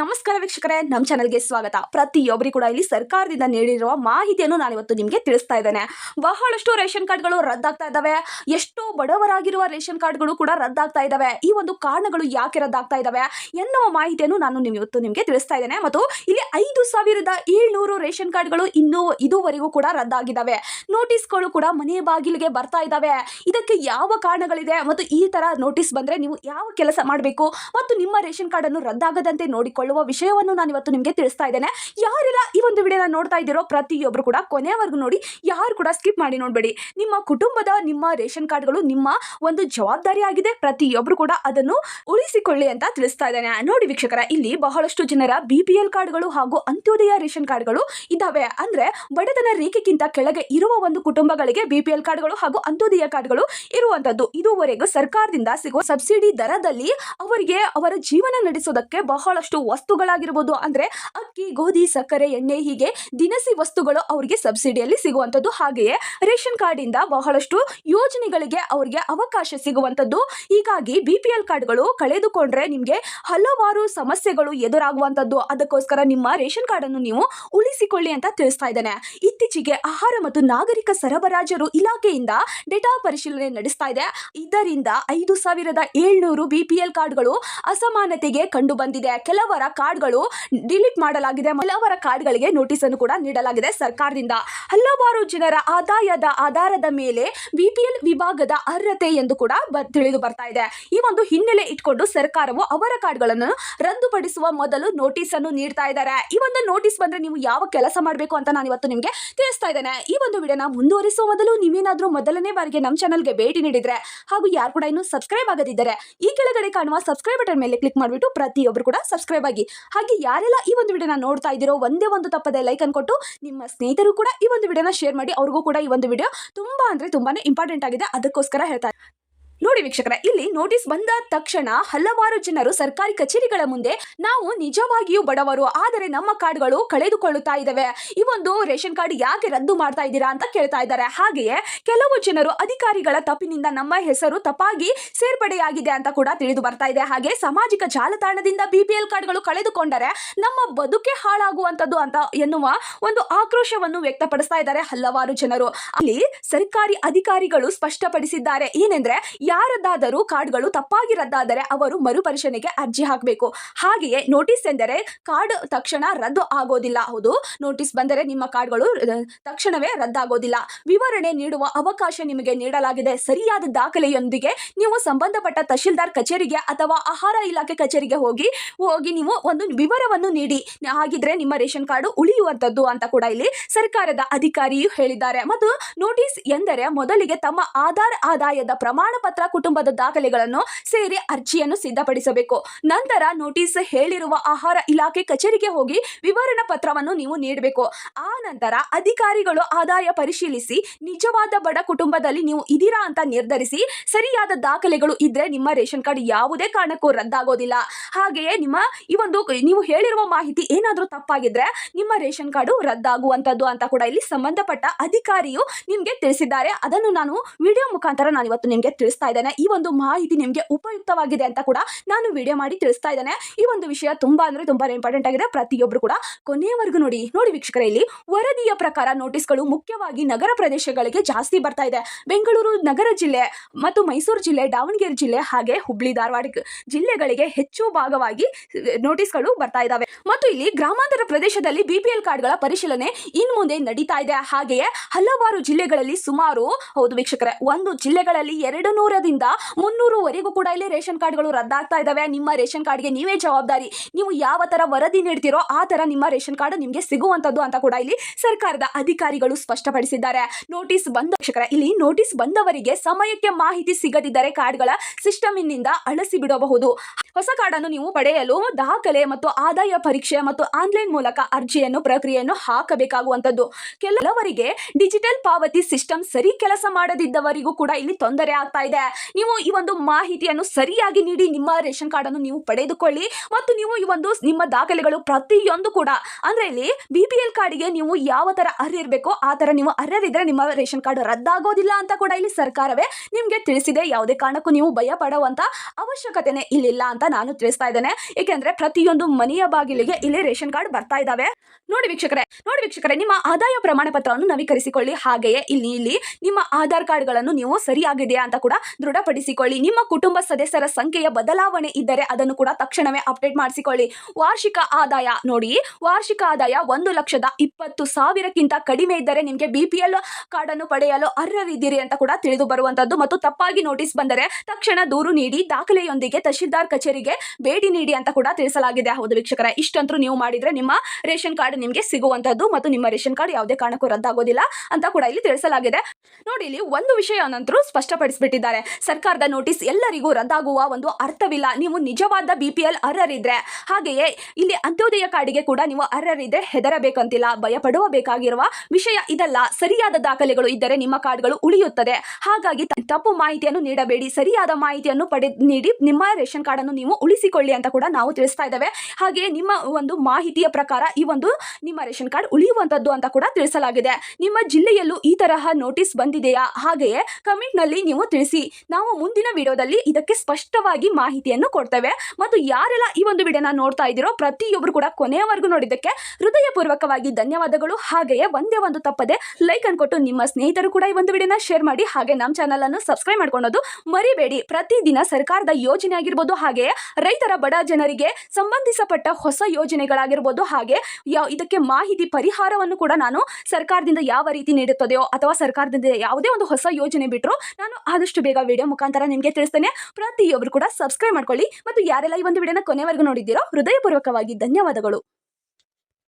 ನಮಸ್ಕಾರ ವೀಕ್ಷಕರೇ ನಮ್ಮ ಚಾನಲ್ಗೆ ಸ್ವಾಗತ. ಪ್ರತಿಯೊಬ್ಬರಿಗೂ ಕೂಡ ಇಲ್ಲಿ ಸರ್ಕಾರದಿಂದ ನೀಡಿರುವ ಮಾಹಿತಿಯನ್ನು ನಾನು ಇವತ್ತು ನಿಮಗೆ ತಿಳಿಸ್ತಾ ಇದ್ದೇನೆ. ಬಹಳಷ್ಟು ರೇಷನ್ ಕಾರ್ಡ್ಗಳು ರದ್ದಾಗ್ತಾ ಇದ್ದಾವೆ. ಎಷ್ಟೋ ಬಡವರಾಗಿರುವ ರೇಷನ್ ಕಾರ್ಡ್ಗಳು ಕೂಡ ರದ್ದಾಗ್ತಾ ಇದ್ದಾವೆ. ಈ ಒಂದು ಕಾರಣಗಳು ಯಾಕೆ ರದ್ದಾಗ್ತಾ ಇದ್ದಾವೆ ಎನ್ನುವ ಮಾಹಿತಿಯನ್ನು ನಾನು ನಿಮ್ ಇವತ್ತು ನಿಮಗೆ ತಿಳಿಸ್ತಾ ಇದ್ದೇನೆ. ಮತ್ತು ಇಲ್ಲಿ ಐದು ಸಾವಿರದ ಏಳ್ನೂರು ರೇಷನ್ ಕಾರ್ಡ್ಗಳು ಇನ್ನೂ ಇದುವರೆಗೂ ಕೂಡ ರದ್ದಾಗಿದ್ದಾವೆ. ನೋಟಿಸ್ಗಳು ಕೂಡ ಮನೆ ಬಾಗಿಲಿಗೆ ಬರ್ತಾ ಇದ್ದಾವೆ. ಇದಕ್ಕೆ ಯಾವ ಕಾರಣಗಳಿದೆ ಮತ್ತು ಈ ತರ ನೋಟಿಸ್ ಬಂದ್ರೆ ನೀವು ಯಾವ ಕೆಲಸ ಮಾಡಬೇಕು ಮತ್ತು ನಿಮ್ಮ ರೇಷನ್ ಕಾರ್ಡ್ ಅನ್ನು ರದ್ದಾಗದಂತೆ ನೋಡಿಕೊಳ್ಳುವ ವಿಷಯವನ್ನು ನಾನು ಇವತ್ತು ನಿಮಗೆ ತಿಳಿಸ್ತಾ ಇದ್ದೇನೆ. ಯಾರೆಲ್ಲ ಈ ಒಂದು ವಿಡಿಯೋನ ನೋಡ್ತಾ ಇದ್ದೀರೋ ಪ್ರತಿಯೊಬ್ಬರು ಕೂಡ ಕೊನೆಯವರೆಗೂ ನೋಡಿ, ಯಾರು ಕೂಡ ಸ್ಕಿಪ್ ಮಾಡಿ ನೋಡಬೇಡಿ. ನಿಮ್ಮ ಕುಟುಂಬದ, ನಿಮ್ಮ ರೇಷನ್ ಕಾರ್ಡ್ಗಳು ನಿಮ್ಮ ಒಂದು ಜವಾಬ್ದಾರಿ ಆಗಿದೆ. ಪ್ರತಿಯೊಬ್ಬರು ಕೂಡ ಅದನ್ನು ಉಳಿಸಿಕೊಳ್ಳಿ ಅಂತ ತಿಳಿಸ್ತಾ ಇದ್ದೇನೆ. ನೋಡಿ ವೀಕ್ಷಕರ, ಇಲ್ಲಿ ಬಹಳಷ್ಟು ಜನರ ಬಿ ಪಿ ಎಲ್ ಕಾರ್ಡ್ಗಳು ಹಾಗೂ ಅಂತ್ಯೋದಯ ರೇಷನ್ ಕಾರ್ಡ್ಗಳು ಇದ್ದಾವೆ. ಅಂದ್ರೆ ಬಡತನ ರೇಖೆಗಿಂತ ಕೆಳಗೆ ಇರುವ ಒಂದು ಕುಟುಂಬಗಳಿಗೆ ಬಿ ಪಿ ಎಲ್ ಕಾರ್ಡ್ಗಳು ಹಾಗೂ ಅಂತ್ಯೋದಯ ಕಾರ್ಡ್ಗಳು ಇರುವಂತದ್ದು. ಇದುವರೆಗೂ ಸರ್ಕಾರದಿಂದ ಸಿಗುವ ಸಬ್ಸಿಡಿ ದರದಲ್ಲಿ ಅವರಿಗೆ ಅವರ ಜೀವನ ನಡೆಸೋದಕ್ಕೆ ಬಹಳಷ್ಟು ವಸ್ತುಗಳಾಗಿರ್ಬೋದು ಅಂದರೆ ಅಕ್ಕಿ, ಗೋಧಿ, ಸಕ್ಕರೆ, ಎಣ್ಣೆ ಹೀಗೆ ದಿನಸಿ ವಸ್ತುಗಳು ಅವರಿಗೆ ಸಬ್ಸಿಡಿಯಲ್ಲಿ ಸಿಗುವಂಥದ್ದು. ಹಾಗೆಯೇ ರೇಷನ್ ಕಾರ್ಡಿಂದ ಬಹಳಷ್ಟು ಯೋಜನೆಗಳಿಗೆ ಅವರಿಗೆ ಅವಕಾಶ ಸಿಗುವಂಥದ್ದು. ಹೀಗಾಗಿ ಬಿ ಪಿ ಎಲ್ ಕಾರ್ಡ್ಗಳು ಕಳೆದುಕೊಂಡ್ರೆ ನಿಮಗೆ ಹಲವಾರು ಸಮಸ್ಯೆಗಳು ಎದುರಾಗುವಂಥದ್ದು. ಅದಕ್ಕೋಸ್ಕರ ನಿಮ್ಮ ರೇಷನ್ ಕಾರ್ಡನ್ನು ನೀವು ಉಳಿಸಿಕೊಳ್ಳಿ ಅಂತ ತಿಳಿಸ್ತಾ ಇದ್ದೇನೆ. ಇತ್ತೀಚೆಗೆ ಆಹಾರ ಮತ್ತು ನಾಗರಿಕ ಸರಬರಾಜರು ಇಲಾಖೆಯಿಂದ ಡೇಟಾ ಪರಿಶೀಲನೆ ನಡೆಸ್ತಾ ಇದೆ. ಇದರಿಂದ ಐದು ಸಾವಿರದ ಏಳ್ನೂರು ಬಿ ಪಿ ಎಲ್ ಕಾರ್ಡ್ಗಳು ಅಸಮಾನತೆಗೆ ಕಂಡು ಬಂದಿದೆ ಕೆಲವರ ಕಾರ್ಡ್ಗಳು ಡಿಲೀಟ್ ಮಾಡಲಾಗಿದೆ. ಹಲವರ ಕಾರ್ಡ್ಗಳಿಗೆ ನೋಟಿಸ್ ಅನ್ನು ಕೂಡ ನೀಡಲಾಗಿದೆ ಸರ್ಕಾರದಿಂದ. ಹಲವಾರು ಜನರ ಆದಾಯದ ಆಧಾರದ ಮೇಲೆ ಬಿಪಿಎಲ್ ವಿಭಾಗದ ಅರ್ಹತೆ ಎಂದು ಕೂಡ ತಿಳಿದು ಬರ್ತಾ ಇದೆ. ಈ ಒಂದು ಹಿನ್ನೆಲೆ ಇಟ್ಕೊಂಡು ಸರ್ಕಾರವು ಅವರ ಕಾರ್ಡ್ಗಳನ್ನು ರದ್ದುಪಡಿಸುವ ಮೊದಲು ನೋಟಿಸ್ ಅನ್ನು ನೀಡ್ತಾ ಇದ್ದಾರೆ. ಈ ಒಂದು ನೋಟಿಸ್ ಬಂದ್ರೆ ನೀವು ಯಾವ ಕೆಲಸ ಮಾಡಬೇಕು ಅಂತ ನಾನು ಇವತ್ತು ನಿಮಗೆ ತಿಳಿಸ್ತಾ ಇದ್ದೇನೆ. ಈ ಒಂದು ವಿಡಿಯೋನ ಮುಂದುವರಿಸುವ ಮೊದಲು ನೀವೇನಾದರೂ ಮೊದಲನೇ ಬಾರಿಗೆ ನಮ್ಮ ಚಾನಲ್ಗೆ ಭೇಟಿ ನೀಡಿದ್ರೆ ಹಾಗೂ ಯಾರು ಕೂಡ ಇನ್ನೂ ಸಬ್ಸ್ಕ್ರೈಬ್ ಆಗದಿದ್ದರೆ ಈ ಕೆಳಗಡೆ ಕಾಣುವ ಸಬ್ಸ್ಕ್ರೈಬ್ ಬಟನ್ ಮೇಲೆ ಕ್ಲಿಕ್ ಮಾಡಿಬಿಟ್ಟು ಪ್ರತಿಯೊಬ್ಬರು ಕೂಡ ಸಬ್ಸ್ಕ್ರೈಬ್ ಆಗಿ ಹಾಗೆ ಯಾರೆಲ್ಲ ಈ ಒಂದು ವಿಡಿಯೋನ ನೋಡ್ತಾ ಇದ್ದೀರೋ ಒಂದೇ ಒಂದು ತಪ್ಪದೆ ಲೈಕ್ ಅನ್ಕೊಟ್ಟು ನಿಮ್ಮ ಸ್ನೇಹಿತರು ಕೂಡ ಈ ಒಂದು ವಿಡಿಯೋನ ಶೇರ್ ಮಾಡಿ, ಅವ್ರಿಗೂ ಕೂಡ ಈ ಒಂದು ವಿಡಿಯೋ ತುಂಬಾ ಅಂದ್ರೆ ತುಂಬಾನೇ ಇಂಪಾರ್ಟೆಂಟ್ ಆಗಿದೆ. ಅದಕ್ಕೋಸ್ಕರ ಹೇಳ್ತಾ ನೋಡಿ ವೀಕ್ಷಕರ, ಇಲ್ಲಿ ನೋಟಿಸ್ ಬಂದ ತಕ್ಷಣ ಹಲವಾರು ಜನರು ಸರ್ಕಾರಿ ಕಚೇರಿಗಳ ಮುಂದೆ ನಾವು ನಿಜವಾಗಿಯೂ ಬಡವರು, ಆದರೆ ನಮ್ಮ ಕಾರ್ಡ್ಗಳು ಕಳೆದುಕೊಳ್ಳುತ್ತಾ ಇದ್ದಾವೆ. ಈ ಒಂದು ರೇಷನ್ ಕಾರ್ಡ್ ಯಾಕೆ ರದ್ದು ಮಾಡ್ತಾ ಇದ್ದೀರಾ ಅಂತ ಕೇಳ್ತಾ ಇದ್ದಾರೆ. ಹಾಗೆಯೇ ಕೆಲವು ಜನರು ಅಧಿಕಾರಿಗಳ ತಪ್ಪಿನಿಂದ ನಮ್ಮ ಹೆಸರು ತಪ್ಪಾಗಿ ಸೇರ್ಪಡೆಯಾಗಿದೆ ಅಂತ ಕೂಡ ತಿಳಿದು ಬರ್ತಾ ಇದೆ. ಹಾಗೆ ಸಾಮಾಜಿಕ ಜಾಲತಾಣದಿಂದ ಬಿ ಪಿ ಎಲ್ ಕಾರ್ಡ್ಗಳು ಕಳೆದುಕೊಂಡರೆ ನಮ್ಮ ಬದುಕೆ ಹಾಳಾಗುವಂತದ್ದು ಅಂತ ಎನ್ನುವ ಒಂದು ಆಕ್ರೋಶವನ್ನು ವ್ಯಕ್ತಪಡಿಸ್ತಾ ಇದ್ದಾರೆ ಹಲವಾರು ಜನರು. ಅಲ್ಲಿ ಸರ್ಕಾರಿ ಅಧಿಕಾರಿಗಳು ಸ್ಪಷ್ಟಪಡಿಸಿದ್ದಾರೆ. ಏನೆಂದ್ರೆ ಯಾರದ್ದಾದರೂ ಕಾರ್ಡ್ಗಳು ತಪ್ಪಾಗಿ ರದ್ದಾದರೆ ಅವರು ಮರುಪರಿಶೀಲನೆಗೆ ಅರ್ಜಿ ಹಾಕಬೇಕು. ಹಾಗೆಯೇ ನೋಟಿಸ್ ಎಂದರೆ ಕಾರ್ಡ್ ತಕ್ಷಣ ರದ್ದು ಆಗೋದಿಲ್ಲ. ಹೌದು, ನೋಟಿಸ್ ಬಂದರೆ ನಿಮ್ಮ ಕಾರ್ಡ್ಗಳು ತಕ್ಷಣವೇ ರದ್ದಾಗೋದಿಲ್ಲ. ವಿವರಣೆ ನೀಡುವ ಅವಕಾಶ ನಿಮಗೆ ನೀಡಲಾಗಿದೆ. ಸರಿಯಾದ ದಾಖಲೆಯೊಂದಿಗೆ ನೀವು ಸಂಬಂಧಪಟ್ಟ ತಹಶೀಲ್ದಾರ್ ಕಚೇರಿಗೆ ಅಥವಾ ಆಹಾರ ಇಲಾಖೆ ಕಚೇರಿಗೆ ಹೋಗಿ ಹೋಗಿ ನೀವು ಒಂದು ವಿವರವನ್ನು ನೀಡಿ. ಹಾಗಿದ್ರೆ ನಿಮ್ಮ ರೇಷನ್ ಕಾರ್ಡ್ ಉಳಿಯುವಂಥದ್ದು ಅಂತ ಕೂಡ ಇಲ್ಲಿ ಸರ್ಕಾರದ ಅಧಿಕಾರಿಯು ಹೇಳಿದ್ದಾರೆ. ಮತ್ತು ನೋಟಿಸ್ ಎಂದರೆ ಮೊದಲಿಗೆ ತಮ್ಮ ಆಧಾರ್ ಆದಾಯದ ಪ್ರಮಾಣ ಪತ್ರ ಕುಟುಂಬದ ದಾಖಲೆಗಳನ್ನು ಸೇರಿ ಅರ್ಜಿಯನ್ನು ಸಿದ್ಧಪಡಿಸಬೇಕು. ನಂತರ ನೋಟಿಸ್ ಹೇಳಿರುವ ಆಹಾರ ಇಲಾಖೆ ಕಚೇರಿಗೆ ಹೋಗಿ ವಿವರಣಾ ಪತ್ರವನ್ನು ನೀವು ನೀಡಬೇಕು. ಆ ನಂತರ ಅಧಿಕಾರಿಗಳು ಆದಾಯ ಪರಿಶೀಲಿಸಿ, ನಿಜವಾದ ಬಡ ಕುಟುಂಬದಲ್ಲಿ ನೀವು ಇದೀರಾ ಅಂತ ನಿರ್ಧರಿಸಿ, ಸರಿಯಾದ ದಾಖಲೆಗಳು ಇದ್ರೆ ನಿಮ್ಮ ರೇಷನ್ ಕಾರ್ಡ್ ಯಾವುದೇ ಕಾರಣಕ್ಕೂ ರದ್ದಾಗೋದಿಲ್ಲ. ಹಾಗೆಯೇ ನಿಮ್ಮ ಈ ಒಂದು ನೀವು ಹೇಳಿರುವ ಮಾಹಿತಿ ಏನಾದರೂ ತಪ್ಪಾಗಿದ್ರೆ ನಿಮ್ಮ ರೇಷನ್ ಕಾರ್ಡು ರದ್ದಾಗುವಂಥದ್ದು ಅಂತ ಕೂಡ ಇಲ್ಲಿ ಸಂಬಂಧಪಟ್ಟ ಅಧಿಕಾರಿಯು ನಿಮಗೆ ತಿಳಿಸಿದ್ದಾರೆ. ಅದನ್ನು ನಾನು ವಿಡಿಯೋ ಮುಖಾಂತರ ನಾನು ಇವತ್ತು ನಿಮಗೆ ತಿಳಿಸ್ತಾ ಇದ್ದೇನೆ. ಈ ಒಂದು ಮಾಹಿತಿ ನಿಮಗೆ ಉಪಯುಕ್ತವಾಗಿದೆ ಅಂತ ಕೂಡ ನಾನು ವಿಡಿಯೋ ಮಾಡಿ ತಿಳಿಸ್ತಾ ಇದ್ದೇನೆ. ಈ ಒಂದು ವಿಷಯ ತುಂಬಾ ಅಂದ್ರೆ ತುಂಬಾ ಇಂಪಾರ್ಟೆಂಟ್ ಆಗಿದೆ. ಪ್ರತಿಯೊಬ್ಬರು ಕೂಡ ಕೊನೆಯವರೆಗೂ ನೋಡಿ ನೋಡಿ ವೀಕ್ಷಕರ, ಇಲ್ಲಿ ವರದಿಯ ಪ್ರಕಾರ ನೋಟಿಸ್ಗಳು ಮುಖ್ಯವಾಗಿ ನಗರ ಪ್ರದೇಶಗಳಿಗೆ ಜಾಸ್ತಿ ಬರ್ತಾ ಇದೆ. ಬೆಂಗಳೂರು ನಗರ ಜಿಲ್ಲೆ ಮತ್ತು ಮೈಸೂರು ಜಿಲ್ಲೆ, ದಾವಣಗೆರೆ ಜಿಲ್ಲೆ ಹಾಗೆ ಹುಬ್ಳಿ, ಧಾರವಾಡ ಜಿಲ್ಲೆಗಳಿಗೆ ಹೆಚ್ಚು ಭಾಗವಾಗಿ ನೋಟಿಸ್ಗಳು ಬರ್ತಾ ಇದ್ದಾವೆ. ಮತ್ತು ಇಲ್ಲಿ ಗ್ರಾಮಾಂತರ ಪ್ರದೇಶದಲ್ಲಿ ಬಿಪಿಎಲ್ ಕಾರ್ಡ್ಗಳ ಪರಿಶೀಲನೆ ಇನ್ ಮುಂದೆ ನಡೀತಾ ಇದೆ. ಹಾಗೆಯೇ ಹಲವಾರು ಜಿಲ್ಲೆಗಳಲ್ಲಿ ಸುಮಾರು ಹೌದು ವೀಕ್ಷಕರೇ, ಒಂದು ಜಿಲ್ಲೆಗಳಲ್ಲಿ ಎರಡು ನೂರರಿಂದ ಮುನ್ನೂರುವರೆಗೂ ಕೂಡ ಇಲ್ಲಿ ರೇಷನ್ ಕಾರ್ಡ್ಗಳು ರದ್ದಾಗ್ತಾ ಇದ್ದಾವೆ ನಿಮ್ಮ ರೇಷನ್ ಕಾರ್ಡ್ಗೆ ನೀವೇ ಜವಾಬ್ದಾರಿ. ನೀವು ಯಾವ ತರ ವರದಿ ನೀಡ್ತೀರೋ ಆ ತರ ನಿಮ್ಮ ರೇಷನ್ ಕಾರ್ಡ್ ನಿಮಗೆ ಸಿಗುವಂತದ್ದು ಅಂತ ಕೂಡ ಇಲ್ಲಿ ಸರ್ಕಾರದ ಅಧಿಕಾರಿಗಳು ಸ್ಪಷ್ಟಪಡಿಸಿದ್ದಾರೆ. ನೋಟಿಸ್ ಬಂದ ಇಲ್ಲಿ ನೋಟಿಸ್ ಬಂದವರಿಗೆ ಸಮಯಕ್ಕೆ ಮಾಹಿತಿ ಸಿಗದಿದ್ದರೆ ಕಾರ್ಡ್ಗಳ ಸಿಸ್ಟಮ್ನಿಂದ ಅಳಸಿ ಬಿಡಬಹುದು. ಹೊಸ ಕಾರ್ಡ್ ಅನ್ನು ನೀವು ಪಡೆಯಲು ದಾಖಲೆ ಮತ್ತು ಆದಾಯ ಪರೀಕ್ಷೆ ಮತ್ತು ಆನ್ಲೈನ್ ಮೂಲಕ ಅರ್ಜಿಯನ್ನು, ಪ್ರಕ್ರಿಯೆಯನ್ನು ಹಾಕಬೇಕಾಗುವಂತದ್ದು ಕೆಲವರಿಗೆ ಡಿಜಿಟಲ್ ಪಾವತಿ ಸಿಸ್ಟಮ್ ಸರಿ ಕೆಲಸ ಮಾಡದಿದ್ದವರಿಗೂ ಕೂಡ ಇಲ್ಲಿ ತೊಂದರೆ ಆಗ್ತಾ ಇದೆ. ನೀವು ಈ ಒಂದು ಮಾಹಿತಿಯನ್ನು ಸರಿಯಾಗಿ ನೀಡಿ ನಿಮ್ಮ ರೇಷನ್ ಕಾರ್ಡ್ ಅನ್ನು ನೀವು ಪಡೆದುಕೊಳ್ಳಿ ಮತ್ತು ನೀವು ಈ ಒಂದು ನಿಮ್ಮ ದಾಖಲೆಗಳು ಪ್ರತಿಯೊಂದು ಕೂಡ, ಅಂದ್ರೆ ಇಲ್ಲಿ ಬಿ ಪಿ ಎಲ್ ಕಾರ್ಡಿಗೆ ನೀವು ಯಾವ ತರ ಅರ್ಹ ಇರಬೇಕು ಆ ತರ ನೀವು ಅರ್ಹರಿದ್ರೆ ನಿಮ್ಮ ರೇಷನ್ ಕಾರ್ಡ್ ರದ್ದಾಗೋದಿಲ್ಲ ಅಂತ ಕೂಡ ಇಲ್ಲಿ ಸರ್ಕಾರವೇ ನಿಮಗೆ ತಿಳಿಸಿದೆ. ಯಾವುದೇ ಕಾರಣಕ್ಕೂ ನೀವು ಭಯ ಪಡುವಂತ ಅವಶ್ಯಕತೆನೇ ಇಲ್ಲಿಲ್ಲ ಅಂತ ನಾನು ತಿಳಿಸ್ತಾ ಇದ್ದೇನೆ. ಏಕೆಂದ್ರೆ ಪ್ರತಿಯೊಂದು ಮನೆಯ ಬಾಗಿಲಿಗೆ ಇಲ್ಲಿ ರೇಷನ್ ಕಾರ್ಡ್ ಬರ್ತಾ ಇದಾವೆ ನೋಡಿ ವೀಕ್ಷಕರೇ ನೋಡಿ ವೀಕ್ಷಕರೇ, ನಿಮ್ಮ ಆದಾಯ ಪ್ರಮಾಣ ಪತ್ರವನ್ನು ನವೀಕರಿಸಿಕೊಳ್ಳಿ. ಹಾಗೆಯೇ ಇಲ್ಲಿ ಇಲ್ಲಿ ನಿಮ್ಮ ಆಧಾರ್ ಕಾರ್ಡ್ಗಳನ್ನು ನೀವು ಸರಿಯಾಗಿದೆಯಾ ಅಂತ ಕೂಡ ದೃಢಪಡಿಸಿಕೊಳ್ಳಿ. ನಿಮ್ಮ ಕುಟುಂಬ ಸದಸ್ಯರ ಸಂಖ್ಯೆಯ ಬದಲಾವಣೆ ಇದ್ದರೆ ಅದನ್ನು ಕೂಡ ತಕ್ಷಣವೇ ಅಪ್ಡೇಟ್ ಮಾಡಿಸಿಕೊಳ್ಳಿ. ವಾರ್ಷಿಕ ಆದಾಯ ನೋಡಿ. ವಾರ್ಷಿಕ ಆದಾಯ ಒಂದು ಲಕ್ಷದ ಇಪ್ಪತ್ತು ಸಾವಿರಕ್ಕಿಂತ ಕಡಿಮೆ ಇದ್ದರೆ ನಿಮಗೆ ಬಿ ಪಿ ಎಲ್ ಕಾರ್ಡ್ ಅನ್ನು ಪಡೆಯಲು ಅರ್ಹರಿದ್ದೀರಿ ಅಂತ ಕೂಡ ತಿಳಿದು ಬರುವಂತದ್ದು. ಮತ್ತು ತಪ್ಪಾಗಿ ನೋಟಿಸ್ ಬಂದರೆ ತಕ್ಷಣ ದೂರು ನೀಡಿ, ದಾಖಲೆಯೊಂದಿಗೆ ತಹಶೀಲ್ದಾರ್ ಕಚೇರಿಗೆ ಭೇಟಿ ನೀಡಿ ಅಂತ ಕೂಡ ತಿಳಿಸಲಾಗಿದೆ. ಹೌದು ವೀಕ್ಷಕರ, ಇಷ್ಟಂತೂ ನೀವು ಮಾಡಿದ್ರೆ ನಿಮ್ಮ ರೇಷನ್ ಕಾರ್ಡ್ ನಿಮಗೆ ಸಿಗುವಂತದ್ದು ಮತ್ತು ನಿಮ್ಮ ರೇಷನ್ ಕಾರ್ಡ್ ಯಾವುದೇ ಕಾರಣಕ್ಕೂ ರದ್ದಾಗೋದಿಲ್ಲ ಅಂತ ಕೂಡ ಇಲ್ಲಿ ತಿಳಿಸಲಾಗಿದೆ. ನೋಡಿ, ಇಲ್ಲಿ ಒಂದು ವಿಷಯ ಏನಂತರೂ ಸ್ಪಷ್ಟಪಡಿಸಿಬಿಟ್ಟಿದ್ದಾರೆ. ಸರ್ಕಾರದ ನೋಟಿಸ್ ಎಲ್ಲರಿಗೂ ರದ್ದಾಗುವ ಒಂದು ಅರ್ಥವಿಲ್ಲ. ನೀವು ನಿಜವಾದ ಬಿ ಪಿ ಎಲ್ ಅರ್ಹರಿದ್ರೆ ಹಾಗೆಯೇ ಇಲ್ಲಿ ಅಂತ್ಯೋದಯ ಕಾರ್ಡಿಗೆ ಕೂಡ ನೀವು ಅರ್ಹರಿದ್ರೆ ಹೆದರಬೇಕಂತಿಲ್ಲ. ಭಯ ಪಡುವ ಬೇಕಾಗಿರುವ ವಿಷಯ ಇದಲ್ಲ. ಸರಿಯಾದ ದಾಖಲೆಗಳು ಇದ್ದರೆ ನಿಮ್ಮ ಕಾರ್ಡ್ಗಳು ಉಳಿಯುತ್ತದೆ. ಹಾಗಾಗಿ ತಪ್ಪು ಮಾಹಿತಿಯನ್ನು ನೀಡಬೇಡಿ. ಸರಿಯಾದ ಮಾಹಿತಿಯನ್ನು ಪಡೆ, ನೀಡಿ ನಿಮ್ಮ ರೇಷನ್ ಕಾರ್ಡ್ ಅನ್ನು ನೀವು ಉಳಿಸಿಕೊಳ್ಳಿ ಅಂತ ಕೂಡ ನಾವು ತಿಳಿಸ್ತಾ ಇದ್ದೇವೆ. ಹಾಗೆಯೇ ನಿಮ್ಮ ಒಂದು ಮಾಹಿತಿಯ ಪ್ರಕಾರ ಈ ಒಂದು ನಿಮ್ಮ ರೇಷನ್ ಕಾರ್ಡ್ ಉಳಿಯುವಂತದ್ದು ಅಂತ ಕೂಡ ತಿಳಿಸಲಾಗಿದೆ. ನಿಮ್ಮ ಜಿಲ್ಲೆಯಲ್ಲೂ ಈ ತರಹ ನೋಟಿಸ್ ಬಂದಿದೆಯಾ? ಹಾಗೆಯೇ ಕಮೆಂಟ್ನಲ್ಲಿ ನೀವು ತಿಳಿಸಿ. ನಾವು ಮುಂದಿನ ವಿಡಿಯೋದಲ್ಲಿ ಇದಕ್ಕೆ ಸ್ಪಷ್ಟವಾಗಿ ಮಾಹಿತಿಯನ್ನು ಕೊಡ್ತೇವೆ. ಮತ್ತು ಯಾರೆಲ್ಲ ಈ ಒಂದು ವಿಡಿಯೋನ ನೋಡ್ತಾ ಇದ್ದೀರೋ ಪ್ರತಿಯೊಬ್ಬರು ಕೂಡ ಕೊನೆಯವರೆಗೂ ನೋಡಿದ್ದಕ್ಕೆ ಹೃದಯಪೂರ್ವಕವಾಗಿ ಧನ್ಯವಾದಗಳು. ಹಾಗೆಯೇ ಒಂದೇ ಒಂದು ತಪ್ಪದೆ ಲೈಕ್ ಅನ್ಕೊಟ್ಟು ನಿಮ್ಮ ಸ್ನೇಹಿತರು ಕೂಡ ಈ ಒಂದು ವಿಡಿಯೋನ ಶೇರ್ ಮಾಡಿ. ಹಾಗೆ ನಮ್ಮ ಚಾನಲ್ ಅನ್ನು ಸಬ್ಸ್ಕ್ರೈಬ್ ಮಾಡ್ಕೊಳ್ಳೋದು ಮರಿಬೇಡಿ. ಪ್ರತಿದಿನ ಸರ್ಕಾರದ ಯೋಜನೆ ಆಗಿರ್ಬೋದು, ಹಾಗೆಯೇ ರೈತರ ಬಡ ಜನರಿಗೆ ಸಂಬಂಧಿಸಪಟ್ಟ ಹೊಸ ಯೋಜನೆಗಳಾಗಿರ್ಬೋದು, ಹಾಗೆ ಇದಕ್ಕೆ ಮಾಹಿತಿ ಪರಿಹಾರವನ್ನು ಕೂಡ ನಾನು ಸರ್ಕಾರದಿಂದ ಯಾವ ರೀತಿ ನೀಡುತ್ತದೆಯೋ ಅಥವಾ ಸರ್ಕಾರದಿಂದ ಯಾವುದೇ ಒಂದು ಹೊಸ ಯೋಜನೆ ಬಿಟ್ಟರು ನಾನು ಆದಷ್ಟು ಬೇಗ ವಿಡಿಯೋ ಮುಖಾಂತರ ನಿಮಗೆ ತಿಳಿಸ್ತೇನೆ. ಪ್ರತಿಯೊಬ್ಬರು ಕೂಡ ಸಬ್ಸ್ಕ್ರೈಬ್ ಮಾಡ್ಕೊಳ್ಳಿ. ಮತ್ತು ಯಾರೆಲ್ಲ ಈ ಒಂದು ವಿಡಿಯೋನ ಕೊನೆವರೆಗೂ ನೋಡಿದ್ದೀರೋ, ಹೃದಯಪೂರ್ವಕವಾಗಿ ಧನ್ಯವಾದಗಳು.